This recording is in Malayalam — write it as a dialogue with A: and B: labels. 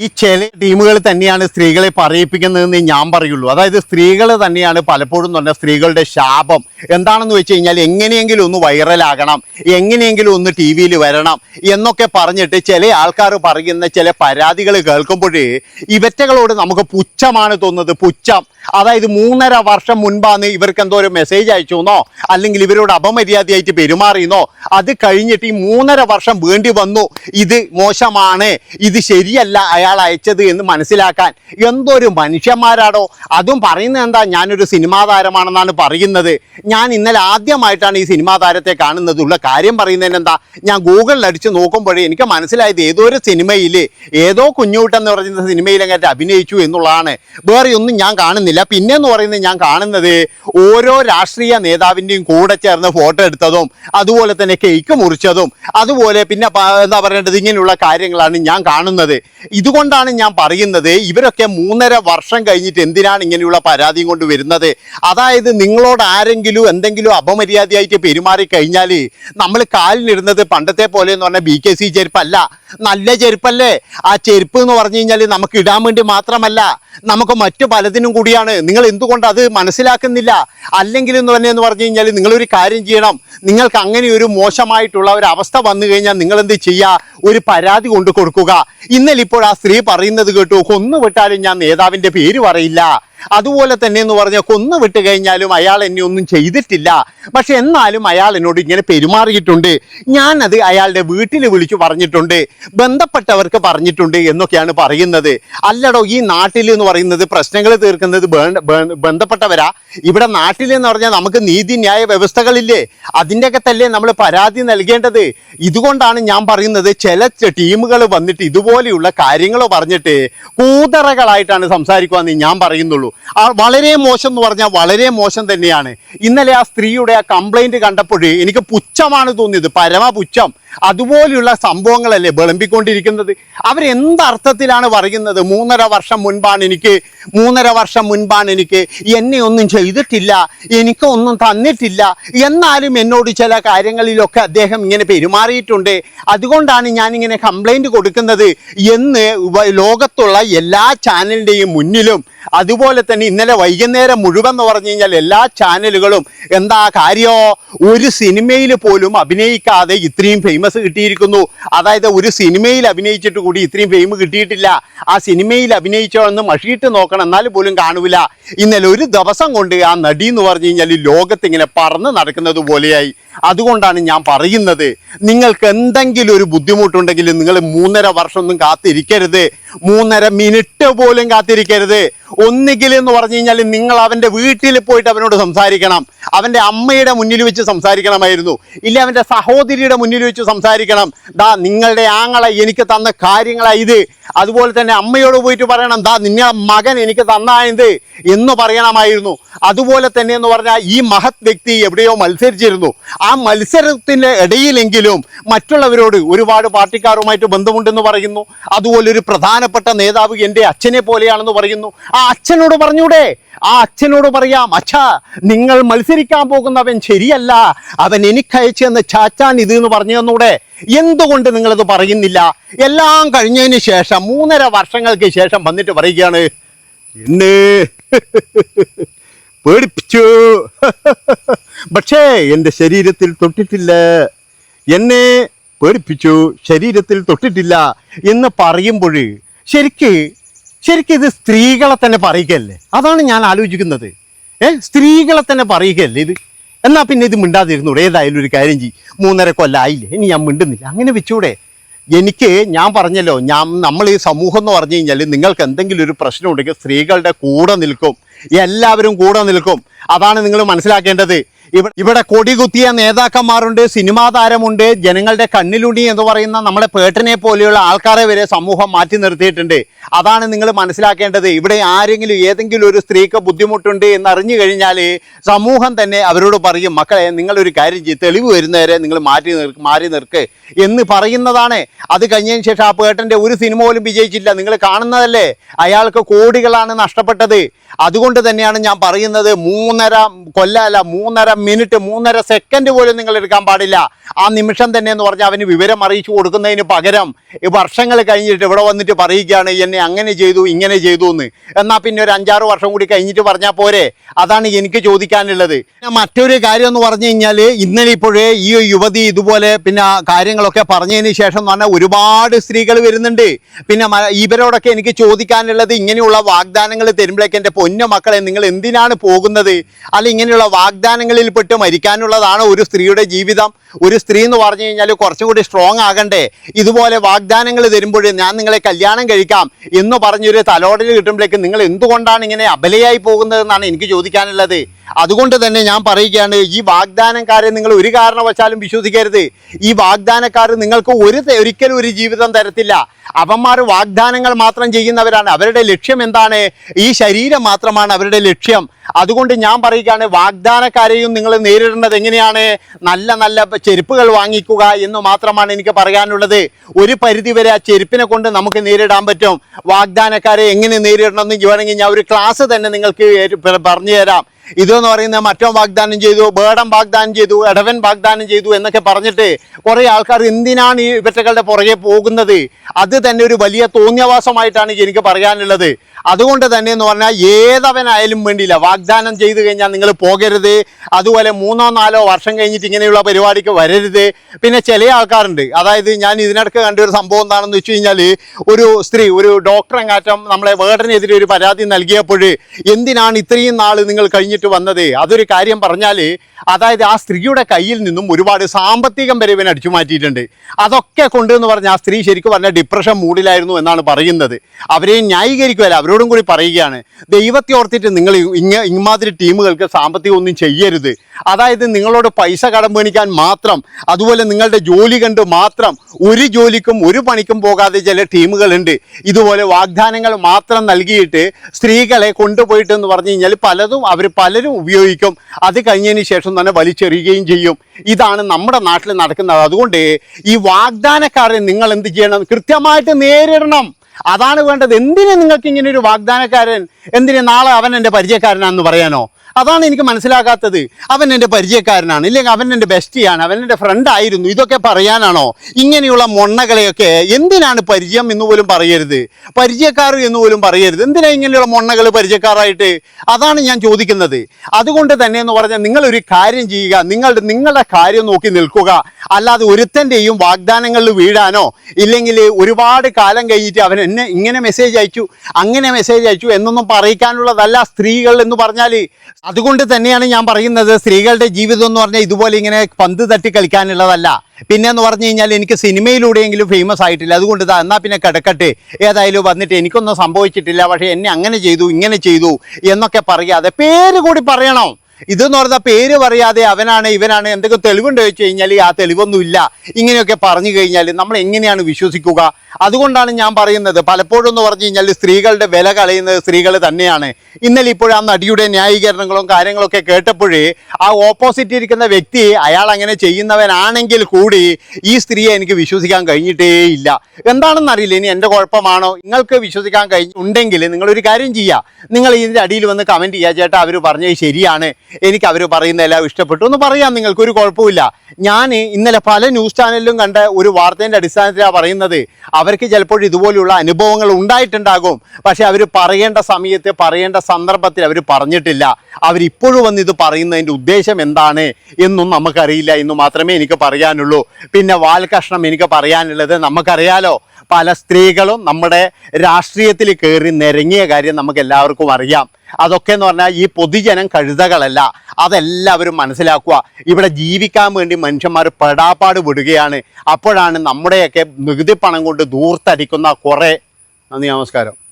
A: ഈ ചില ടീമുകൾ തന്നെയാണ് സ്ത്രീകളെ പറയിപ്പിക്കുന്നതെന്ന് ഞാൻ പറയുള്ളൂ. അതായത് സ്ത്രീകൾ തന്നെയാണ് പലപ്പോഴും തന്നെ സ്ത്രീകളുടെ ശാപം. എന്താണെന്ന് വെച്ച് കഴിഞ്ഞാൽ എങ്ങനെയെങ്കിലും ഒന്ന് വൈറലാകണം എങ്ങനെയെങ്കിലും ഒന്ന് ടി വിയിൽ വരണം എന്നൊക്കെ പറഞ്ഞിട്ട് ചില ആൾക്കാർ പറയുന്ന ചില പരാതികൾ കേൾക്കുമ്പോൾ ഇവറ്റകളോട് നമുക്ക് പുച്ഛമാണ് തോന്നുന്നത്. പുച്ഛം. അതായത് മൂന്നര വർഷം മുൻപാണ് ഇവർക്ക് എന്തോ ഒരു മെസ്സേജ് അയച്ചുവെന്നോ അല്ലെങ്കിൽ ഇവരോട് അപമര്യാദയായിട്ട് പെരുമാറിയെന്നോ അത് കഴിഞ്ഞിട്ട് ഈ മൂന്നര വർഷം വേണ്ടി വന്നു. ഇത് മോശമാണ്. ഇത് ശരിയല്ല. അയാൾ അയച്ചത് എന്ന് മനസ്സിലാക്കാൻ എന്തൊരു മനുഷ്യന്മാരാടോ. അതും പറയുന്നത് എന്താ ഞാനൊരു സിനിമാ താരമാണെന്നാണ് പറയുന്നത്. ഞാൻ ഇന്നലെ ആദ്യമായിട്ടാണ് ഈ സിനിമാ താരത്തെ കാണുന്നത് ഉള്ള കാര്യം പറയുന്നതിന് എന്താ ഞാൻ ഗൂഗിളിൽ അടിച്ച് നോക്കുമ്പോഴേ എനിക്ക് മനസ്സിലായത് ഏതോ ഒരു സിനിമയിൽ ഏതോ കുഞ്ഞുകൂട്ടെന്ന് പറയുന്ന സിനിമയിൽ അങ്ങനെ അഭിനയിച്ചു എന്നുള്ളതാണ്. വേറെ ഒന്നും ഞാൻ കാണുന്നില്ല. പിന്നെ എന്ന് പറയുന്നത് ഞാൻ കാണുന്നത് ഓരോ രാഷ്ട്രീയ നേതാവിന്റെയും കൂടെ ചേർന്ന് ഫോട്ടോ എടുത്തതും അതുപോലെ തന്നെ കേക്ക് മുറിച്ചതും അതുപോലെ പിന്നെ എന്താ പറയേണ്ടത് ഇങ്ങനെയുള്ള കാര്യങ്ങളാണ് ഞാൻ കാണുന്നത്. ഇതുകൊണ്ടാണ് ഞാൻ പറയുന്നത്? ഇവരൊക്കെ മൂന്നര വർഷം കഴിഞ്ഞിട്ട് എന്തിനാണ് ഇങ്ങനെയുള്ള പരാതിയും കൊണ്ട് വരുന്നത്? അതായത് നിങ്ങളോട് ആരെങ്കിലും എന്തെങ്കിലും അപമര്യാദയായിട്ട് പെരുമാറി കഴിഞ്ഞാൽ നമ്മൾ കാലിനിടുന്നത് പണ്ടത്തെ പോലെ എന്ന് പറഞ്ഞാൽ ബി കെ സി ചെരുപ്പല്ല. നല്ല ചെരുപ്പല്ലേ? ആ ചെരുപ്പ് എന്ന് പറഞ്ഞു കഴിഞ്ഞാൽ നമുക്ക് ഇടാൻ വേണ്ടി മാത്രമല്ല. നമുക്ക് മറ്റു പലതിനും കൂടിയാണ്. നിങ്ങൾ എന്തുകൊണ്ട് അത് മനസ്സിലാക്കുന്നില്ല? അല്ലെങ്കിൽ എന്ന് തന്നെ എന്ന് പറഞ്ഞു കഴിഞ്ഞാൽ നിങ്ങളൊരു കാര്യം ചെയ്യണം. നിങ്ങൾക്ക് അങ്ങനെ ഒരു മോശമായിട്ടുള്ള ഒരു അവസ്ഥ വന്നു കഴിഞ്ഞാൽ നിങ്ങൾ എന്ത് ചെയ്യുക? ഒരു പരാതി കൊണ്ടു കൊടുക്കുക. ഇന്നലെ ഇപ്പോൾ ആ സ്ത്രീ പറയുന്നത് കേട്ടു കൊന്നു വിട്ടാലും ഞാൻ നേതാവിന്റെ പേര് പറയില്ല. അതുപോലെ തന്നെ എന്ന് പറഞ്ഞാൽ കൊന്നു വിട്ട് കഴിഞ്ഞാലും അയാൾ എന്നെ ഒന്നും ചെയ്തിട്ടില്ല. പക്ഷെ എന്നാലും അയാൾ എന്നോട് ഇങ്ങനെ പെരുമാറിയിട്ടുണ്ട്. ഞാനത് അയാളുടെ വീട്ടിൽ വിളിച്ചു പറഞ്ഞിട്ടുണ്ട്. ബന്ധപ്പെട്ടവർക്ക് പറഞ്ഞിട്ടുണ്ട് എന്നൊക്കെയാണ് പറയുന്നത്. അല്ലടോ ഈ നാട്ടിൽ എന്ന് പറയുന്നത് പ്രശ്നങ്ങൾ തീർക്കുന്നത് ബന്ധപ്പെട്ടവരാ. ഇവിടെ നാട്ടിൽ എന്ന് പറഞ്ഞാൽ നമുക്ക് നീതിന്യായ വ്യവസ്ഥകളില്ലേ? അതിന്റെയൊക്കെ തന്നെ നമ്മൾ പരാതി നൽകേണ്ടത്. ഇതുകൊണ്ടാണ് ഞാൻ പറയുന്നത് ചില ടീമുകൾ വന്നിട്ട് ഇതുപോലെയുള്ള കാര്യങ്ങൾ പറഞ്ഞിട്ട് കൂതറകളായിട്ടാണ് സംസാരിക്കുവാന്ന് ഞാൻ പറയുന്നുള്ളൂ. ആ വളരെ മോശം എന്ന് പറഞ്ഞാൽ വളരെ മോശം തന്നെയാണ്. ഇന്നലെ ആ സ്ത്രീയുടെ ആ കംപ്ലൈന്റ് കണ്ടപ്പോൾ എനിക്ക് പുച്ഛമാണ് തോന്നിയത്. പരമ പുച്ഛം അതുപോലെയുള്ള സംഭവങ്ങളല്ലേ വിളമ്പിക്കൊണ്ടിരിക്കുന്നത്? അവരെന്തർത്ഥത്തിലാണ് പറയുന്നത്? മൂന്നര വർഷം മുൻപാണ് എനിക്ക് മൂന്നര വർഷം മുൻപാണ് എനിക്ക് എന്നെ ഒന്നും ചെയ്തിട്ടില്ല എനിക്ക് ഒന്നും തന്നിട്ടില്ല. എന്നാലും എന്നോട് ചില കാര്യങ്ങളിലൊക്കെ അദ്ദേഹം ഇങ്ങനെ പെരുമാറിയിട്ടുണ്ട്. അതുകൊണ്ടാണ് ഞാനിങ്ങനെ കംപ്ലൈന്റ് കൊടുക്കുന്നത്. എന്ന് ലോകത്തുള്ള എല്ലാ ചാനലിന്റെയും മുന്നിലും അതുപോലെ തന്നെ ഇന്നലെ വൈകുന്നേരം മുഴുവൻ എന്ന് പറഞ്ഞു കഴിഞ്ഞാൽ എല്ലാ ചാനലുകളും എന്താ കാര്യമോ ഒരു സിനിമയിൽ പോലും അഭിനയിക്കാതെ ഇത്രയും ഫേമസ് കിട്ടിയിരിക്കുന്നു. അതായത് ഒരു സിനിമയിൽ അഭിനയിച്ചിട്ട് കൂടി ഇത്രയും ഫെയിം കിട്ടിയിട്ടില്ല. ആ സിനിമയിൽ അഭിനയിച്ചോ എന്ന് മഷിയിട്ട് നോക്കണം എന്നാൽ പോലും കാണൂല. ഇന്നലെ ഒരു ദിവസം കൊണ്ട് ആ നടി എന്ന് പറഞ്ഞു കഴിഞ്ഞാൽ ലോകത്ത് ഇങ്ങനെ പറന്ന് നടക്കുന്നത് പോലെയായി. അതുകൊണ്ടാണ് ഞാൻ പറയുന്നത് നിങ്ങൾക്ക് എന്തെങ്കിലും ഒരു ബുദ്ധിമുട്ടുണ്ടെങ്കിൽ നിങ്ങൾ മൂന്നര വർഷമൊന്നും കാത്തിരിക്കരുത്. മൂന്നര മിനിറ്റ് പോലും കാത്തിരിക്കരുത്. ഒന്നുകിൽ എന്ന് പറഞ്ഞു കഴിഞ്ഞാൽ നിങ്ങൾ അവന്റെ വീട്ടിൽ പോയിട്ട് അവനോട് സംസാരിക്കണം. അവന്റെ അമ്മയുടെ മുന്നിൽ വെച്ച് സംസാരിക്കണമായിരുന്നു. ഇല്ല അവന്റെ സഹോദരിയുടെ മുന്നിൽ വെച്ച് സംസാരിക്കണം. ദാ നിങ്ങളുടെ ആങ്ങളെ എനിക്ക് തന്ന കാര്യങ്ങളാണ് ഇത്. അതുപോലെ തന്നെ അമ്മയോട് പോയിട്ട് പറയണം ദാ നിങ്ങളുടെ മകൻ എനിക്ക് തന്നായത് എന്ന് പറയണമായിരുന്നു. അതുപോലെ തന്നെ എന്ന് പറഞ്ഞാൽ ഈ മഹത് വ്യക്തി എവിടെയോ മത്സരിച്ചിരുന്നു. ആ മത്സരത്തിന്റെ ഇടയിലെങ്കിലും മറ്റുള്ളവരോട് ഒരുപാട് പാർട്ടിക്കാരുമായിട്ട് ബന്ധമുണ്ടെന്ന് പറയുന്നു. അതുപോലെ ഒരു പ്രധാനപ്പെട്ട നേതാവ് എന്റെ അച്ഛനെ പോലെയാണെന്ന് പറയുന്നു. ആ അച്ഛനോട് പറഞ്ഞൂടെ ആ അച്ഛനോട് പറയാം അച്ഛാ നിങ്ങൾ മത്സരിക്കാൻ പോകുന്നവൻ ശരിയല്ല. അവൻ എനിക്കയച്ചു തന്ന ചാച്ചാൻ ഇത് എന്ന് പറഞ്ഞു തന്നൂടെ. എന്തുകൊണ്ട് നിങ്ങളത് പറയുന്നില്ല? എല്ലാം കഴിഞ്ഞതിന് ശേഷം മൂന്നര വർഷങ്ങൾക്ക് ശേഷം വന്നിട്ട് പറയുകയാണ് എന്നെ പേടിപ്പിച്ചു. പക്ഷേ എന്റെ ശരീരത്തിൽ തൊട്ടിട്ടില്ല. എന്നെ പേടിപ്പിച്ചു. ശരീരത്തിൽ തൊട്ടിട്ടില്ല. എന്ന് പറയുമ്പോൾ ശരിക്ക് ശരിക്കും ഇത് സ്ത്രീകളെ തന്നെ പറയുകയല്ലേ? അതാണ് ഞാൻ ആലോചിക്കുന്നത്. ഏ സ്ത്രീകളെ തന്നെ പറയുകയല്ലേ ഇത്? എന്നാൽ പിന്നെ ഇത് മിണ്ടാതിരുന്നൂടെ? ഏതായാലും ഒരു കാര്യം ചെയ്യും. മൂന്നര കൊല്ലായില്ലേ ഇനി ഞാൻ മിണ്ടുന്നില്ല. അങ്ങനെ വെച്ചൂടെ? എനിക്ക് ഞാൻ പറഞ്ഞല്ലോ ഞാൻ നമ്മൾ ഈ സമൂഹം എന്ന് പറഞ്ഞു കഴിഞ്ഞാൽ നിങ്ങൾക്ക് എന്തെങ്കിലും ഒരു പ്രശ്നം ഉണ്ടെങ്കിൽ സ്ത്രീകളുടെ കൂടെ നിൽക്കും. എല്ലാവരും കൂടെ നിൽക്കും. അതാണ് നിങ്ങൾ മനസ്സിലാക്കേണ്ടത്. ഇവിടെ കൊടി കുത്തിയ നേതാക്കന്മാരുണ്ട് സിനിമാ താരമുണ്ട് ജനങ്ങളുടെ കണ്ണിലുണി എന്ന് പറയുന്ന നമ്മുടെ പേട്ടനെ പോലെയുള്ള ആൾക്കാരെ വരെ സമൂഹം മാറ്റി നിർത്തിയിട്ടുണ്ട്. അതാണ് നിങ്ങൾ മനസ്സിലാക്കേണ്ടത്. ഇവിടെ ആരെങ്കിലും ഏതെങ്കിലും ഒരു സ്ത്രീക്ക് ബുദ്ധിമുട്ടുണ്ട് എന്ന് അറിഞ്ഞു കഴിഞ്ഞാൽ സമൂഹം തന്നെ അവരോട് പറയും മക്കളെ നിങ്ങളൊരു കാര്യം ചെയ്യും തെളിവ് വരുന്നവരെ നിങ്ങൾ മാറ്റി നിർ മാറി നിർക്ക് എന്ന് പറയുന്നതാണ്. അത് കഴിഞ്ഞതിന് ശേഷം ആ പേട്ടന്റെ ഒരു സിനിമ പോലും വിജയിച്ചില്ല. നിങ്ങൾ കാണുന്നതല്ലേ? അയാൾക്ക് കോടികളാണ് നഷ്ടപ്പെട്ടത്. അതുകൊണ്ട് തന്നെയാണ് ഞാൻ പറയുന്നത് മൂന്നര കൊല്ലമല്ല മൂന്നര മിനിറ്റ് മൂന്നര സെക്കൻഡ് പോലും നിങ്ങൾ എടുക്കാൻ പാടില്ല. ആ നിമിഷം തന്നെ എന്ന് പറഞ്ഞാൽ അവന് വിവരം അറിയിച്ചു കൊടുക്കുന്നതിന് പകരം വർഷങ്ങൾ കഴിഞ്ഞിട്ട് ഇവിടെ വന്നിട്ട് പറയുകയാണ് എന്നെ അങ്ങനെ ചെയ്തു ഇങ്ങനെ ചെയ്തു എന്ന്. എന്നാൽ പിന്നെ ഒരു അഞ്ചാറ് വർഷം കൂടി കഴിഞ്ഞിട്ട് പറഞ്ഞാൽ പോരെ? അതാണ് എനിക്ക് ചോദിക്കാനുള്ളത്. മറ്റൊരു കാര്യം എന്ന് പറഞ്ഞു കഴിഞ്ഞാൽ ഇന്നലെ ഇപ്പോഴേ ഈ യുവതി ഇതുപോലെ പിന്നെ കാര്യങ്ങളൊക്കെ പറഞ്ഞതിന് ശേഷം എന്ന് പറഞ്ഞാൽ ഒരുപാട് സ്ത്രീകൾ വരുന്നുണ്ട്. പിന്നെ ഇവരോടൊക്കെ എനിക്ക് ചോദിക്കാനുള്ളത് ഇങ്ങനെയുള്ള വാഗ്ദാനങ്ങൾ തരുമ്പോഴേക്ക് എന്റെ പൊന്ന മക്കളെ നിങ്ങൾ എന്തിനാണ് പോകുന്നത്? അല്ല ഇങ്ങനെയുള്ള വാഗ്ദാനങ്ങളിൽ പെട്ട് മരിക്കാനുള്ളതാണ് ഒരു സ്ത്രീയുടെ ജീവിതം. ഒരു സ്ത്രീ എന്ന് പറഞ്ഞു കഴിഞ്ഞാൽ കുറച്ചും കൂടി സ്ട്രോങ് ആകണ്ടേ. ഇതുപോലെ വാഗ്ദാനങ്ങൾ തരുമ്പോൾ ഞാൻ നിങ്ങളെ കല്യാണം കഴിക്കാം എന്ന് പറഞ്ഞൊരു തലോടൽ കിട്ടുമ്പോഴേക്ക് നിങ്ങൾ എന്തുകൊണ്ടാണ് ഇങ്ങനെ അബലയായി പോകുന്നതെന്നാണ് എനിക്ക് ചോദിക്കാനുള്ളത്. അതുകൊണ്ട് തന്നെ ഞാൻ പറയുകയാണ് ഈ വാഗ്ദാനക്കാരെ നിങ്ങൾ ഒരു കാരണവശാലും വിശ്വസിക്കരുത്. ഈ വാഗ്ദാനക്കാർ നിങ്ങൾക്ക് ഒരു ഒരിക്കലും ഒരു ജീവിതം തരത്തില്ല. അവന്മാർ വാഗ്ദാനങ്ങൾ മാത്രം ചെയ്യുന്നവരാണ്. അവരുടെ ലക്ഷ്യം എന്താണ്? ഈ ശരീരം മാത്രമാണ് അവരുടെ ലക്ഷ്യം. അതുകൊണ്ട് ഞാൻ പറയുകയാണ് വാഗ്ദാനക്കാരെയും നിങ്ങൾ നേരിടേണ്ടത് എങ്ങനെയാണ്? നല്ല നല്ല ചെരുപ്പുകൾ വാങ്ങിക്കുക എന്ന് മാത്രമാണ് എനിക്ക് പറയാനുള്ളത്. ഒരു പരിധിവരെ ആ ചെരുപ്പിനെ കൊണ്ട് നമുക്ക് നേരിടാൻ പറ്റും. വാഗ്ദാനക്കാരെ എങ്ങനെ നേരിടണം എന്ന് വേണമെങ്കിൽ ഞാൻ ഒരു ക്ലാസ് തന്നെ നിങ്ങൾക്ക് പറഞ്ഞു തരാം ഇതെന്ന് പറയുന്ന മറ്റോ വാഗ്ദാനം ചെയ്തു ബേടം വാഗ്ദാനം ചെയ്തു എടവൻ വാഗ്ദാനം ചെയ്തു എന്നൊക്കെ പറഞ്ഞിട്ട് കുറേ ആൾക്കാർ എന്തിനാണ് ഈ ഇവറ്റകളുടെ പുറകെ പോകുന്നത്? അത് തന്നെ ഒരു വലിയ തോന്നിയവാസമായിട്ടാണ് എനിക്ക് പറയാനുള്ളത്. അതുകൊണ്ട് തന്നെ എന്ന് പറഞ്ഞാൽ ഏതവനായാലും വേണ്ടിയില്ല. വാഗ്ദാനം ചെയ്തു കഴിഞ്ഞാൽ നിങ്ങൾ പോകരുത്. അതുപോലെ മൂന്നോ നാലോ വർഷം കഴിഞ്ഞിട്ട് ഇങ്ങനെയുള്ള പരിപാടിക്ക് വരരുത്. പിന്നെ ചില ആൾക്കാരുണ്ട്. അതായത് ഞാൻ ഇതിനിടയ്ക്ക് കണ്ട ഒരു സംഭവം എന്താണെന്ന് വെച്ച് കഴിഞ്ഞാൽ ഒരു സ്ത്രീ ഒരു ഡോക്ടർ അങ്ങാറ്റം നമ്മളെ വേടനെതിരെ ഒരു പരാതി നൽകിയപ്പോൾ എന്തിനാണ് ഇത്രയും നാൾ നിങ്ങൾ കഴിഞ്ഞിട്ട് വന്നത് അതൊരു കാര്യം പറഞ്ഞാൽ അതായത് ആ സ്ത്രീയുടെ കയ്യിൽ നിന്നും ഒരുപാട് സാമ്പത്തികം വരെ ഇവൻ അടിച്ചു മാറ്റിയിട്ടുണ്ട്. അതൊക്കെ കൊണ്ട് എന്ന് പറഞ്ഞാൽ ആ സ്ത്രീ ശരിക്കും പറഞ്ഞാൽ ഡിപ്രഷൻ മൂഡിലായിരുന്നു എന്നാണ് പറയുന്നത്. അവരെയും ന്യായീകരിക്കുമല്ല അവരോടും കൂടി പറയുകയാണ്. ദൈവത്തെ ഓർത്തിട്ട് നിങ്ങൾ ഇങ്ങ ഇമാതിരി ടീമുകൾക്ക് സാമ്പത്തികം ഒന്നും ചെയ്യരുത്. അതായത് നിങ്ങളോട് പൈസ കടം മേടിക്കാൻ മാത്രം അതുപോലെ നിങ്ങളുടെ ജോലി കണ്ട് മാത്രം ഒരു ജോലിക്കും ഒരു പണിക്കും പോകാതെ ചില ടീമുകളുണ്ട്. ഇതുപോലെ വാഗ്ദാനങ്ങൾ മാത്രം നൽകിയിട്ട് സ്ത്രീകളെ കൊണ്ടുപോയിട്ടെന്ന് പറഞ്ഞു കഴിഞ്ഞാൽ പലതും അവർ പലരും ഉപയോഗിക്കും. അത് കഴിഞ്ഞതിന് ശേഷം തന്നെ വലിച്ചെറിയുകയും ചെയ്യും. ഇതാണ് നമ്മുടെ നാട്ടിൽ നടക്കുന്നത് അതുകൊണ്ട് ഈ വാഗ്ദാനക്കാരെ നിങ്ങൾ എന്ത് ചെയ്യണം? കൃത്യമായിട്ട് നേരിടണം. അതാണ് വേണ്ടത്. എന്തിനു നിങ്ങൾക്ക് ഇങ്ങനെ ഒരു വാഗ്ദാനക്കാരൻ? എന്തിനു നാളെ അവൻ എന്റെ പരിചയക്കാരനാണെന്ന് പറയാനോ? അതാണ് എനിക്ക് മനസ്സിലാകാത്തത്. അവൻ എന്റെ പരിചയക്കാരനാണ് ഇല്ലെങ്കിൽ അവൻ എന്റെ ബെസ്റ്റിയാണ് അവൻ എന്റെ ഫ്രണ്ട് ആയിരുന്നു. ഇതൊക്കെ പറയാനാണോ? ഇങ്ങനെയുള്ള മൊണ്ണകളെയൊക്കെ എന്തിനാണ് പരിചയം എന്ന് പോലും പറയരുത്. പരിചയക്കാർ എന്ന് പോലും പറയരുത്. എന്തിനാ ഇങ്ങനെയുള്ള മൊണ്ണകൾ പരിചയക്കാരായിട്ട്? അതാണ് ഞാൻ ചോദിക്കുന്നത്. അതുകൊണ്ട് തന്നെ എന്ന് പറഞ്ഞാൽ നിങ്ങളൊരു കാര്യം ചെയ്യുക. നിങ്ങളുടെ നിങ്ങളുടെ കാര്യം നോക്കി നിൽക്കുക. അല്ലാതെ ഒരുത്തന്റെയും വാഗ്ദാനങ്ങളിൽ വീഴാനോ ഇല്ലെങ്കിൽ ഒരുപാട് കാലം കഴിഞ്ഞിട്ട് അവൻ എന്നെ ഇങ്ങനെ മെസ്സേജ് അയച്ചു അങ്ങനെ മെസ്സേജ് അയച്ചു എന്നൊന്നും പറയിക്കാനുള്ളതല്ല സ്ത്രീകൾ എന്ന് പറഞ്ഞാൽ അതുകൊണ്ട് തന്നെയാണ് ഞാൻ പറയുന്നത് സ്ത്രീകളുടെ ജീവിതം എന്ന് പറഞ്ഞാൽ ഇതുപോലെ ഇങ്ങനെ പന്ത് തട്ടി കളിക്കാനുള്ളതല്ല. പിന്നെ എന്ന് പറഞ്ഞു കഴിഞ്ഞാൽ എനിക്ക് സിനിമയിലൂടെയെങ്കിലും ഫേമസ് ആയിട്ടില്ല. അതുകൊണ്ട് ഇതാ എന്നാൽ പിന്നെ കിടക്കട്ടെ. ഏതായാലും വന്നിട്ട് എനിക്കൊന്നും സംഭവിച്ചിട്ടില്ല. പക്ഷേ എന്നെ അങ്ങനെ ചെയ്തു ഇങ്ങനെ ചെയ്തു എന്നൊക്കെ പറയാതെ പേര് കൂടി പറയണം. ഇതെന്ന് പറഞ്ഞാൽ പേര് പറയാതെ അവനാണ് ഇവനാണ് എന്തൊക്കെ തെളിവുണ്ടോ വെച്ച് കഴിഞ്ഞാൽ ആ തെളിവൊന്നുമില്ല. ഇങ്ങനെയൊക്കെ പറഞ്ഞു കഴിഞ്ഞാൽ നമ്മൾ എങ്ങനെയാണ് വിശ്വസിക്കുക? അതുകൊണ്ടാണ് ഞാൻ പറയുന്നത് പലപ്പോഴും എന്ന് പറഞ്ഞു കഴിഞ്ഞാൽ സ്ത്രീകളുടെ വില കളയുന്നത് സ്ത്രീകൾ തന്നെയാണ്. ഇന്നലെ ഇപ്പോഴും ആ നടിയുടെ ന്യായീകരണങ്ങളും കാര്യങ്ങളൊക്കെ കേട്ടപ്പോഴേ ആ ഓപ്പോസിറ്റ് ഇരിക്കുന്ന വ്യക്തി അയാൾ അങ്ങനെ ചെയ്യുന്നവനാണെങ്കിൽ കൂടി ഈ സ്ത്രീയെ എനിക്ക് വിശ്വസിക്കാൻ കഴിഞ്ഞിട്ടേ ഇല്ല. എന്താണെന്ന് അറിയില്ല ഇനി എന്റെ കുഴപ്പമാണോ? നിങ്ങൾക്ക് വിശ്വസിക്കാൻ കഴിഞ്ഞുണ്ടെങ്കിൽ നിങ്ങളൊരു കാര്യം ചെയ്യുക നിങ്ങൾ ഇതിന്റെ അടിയിൽ വന്ന് കമന്റ് ചെയ്യുക ചേട്ടാ അവർ പറഞ്ഞത് ശരിയാണ്. എനിക്ക് അവർ പറയുന്ന എല്ലാം ഇഷ്ടപ്പെട്ടു. എന്ന് പറയാം നിങ്ങൾക്ക് ഒരു കുഴപ്പമില്ല ഞാൻ ഇന്നലെ പല ന്യൂസ് ചാനലിലും കണ്ട ഒരു വാർത്തേന്റെ അടിസ്ഥാനത്തിലാണ് പറയുന്നത്. അവർക്ക് ചിലപ്പോൾ ഇതുപോലെയുള്ള അനുഭവങ്ങൾ ഉണ്ടായിട്ടുണ്ടാകും. പക്ഷെ അവർ പറയേണ്ട സമയത്ത് പറയേണ്ട സന്ദർഭത്തിൽ അവർ പറഞ്ഞിട്ടില്ല. അവരിപ്പോഴും വന്ന് ഇത് പറയുന്നതിന്റെ ഉദ്ദേശം എന്താണ് എന്നും നമുക്കറിയില്ല എന്ന് മാത്രമേ എനിക്ക് പറയാനുള്ളൂ. പിന്നെ വാൽകഷ്ണം എനിക്ക് പറയാനുള്ളത് നമുക്കറിയാലോ പല സ്ത്രീകളും നമ്മുടെ രാഷ്ട്രീയത്തിൽ കയറി നിരങ്ങിയ കാര്യം നമുക്ക് എല്ലാവർക്കും അറിയാം. അതൊക്കെ എന്ന് പറഞ്ഞാൽ ഈ പൊതുജനം കഴുതകളല്ല. അതെല്ലാവരും മനസ്സിലാക്കുക. ഇവിടെ ജീവിക്കാൻ വേണ്ടി മനുഷ്യന്മാർ പെടാപ്പാട് വിടുകയാണ്. അപ്പോഴാണ് നമ്മുടെയൊക്കെ നികുതി പണം കൊണ്ട് ദൂർത്തടിക്കുന്ന കുറേ. നന്ദി നമസ്കാരം.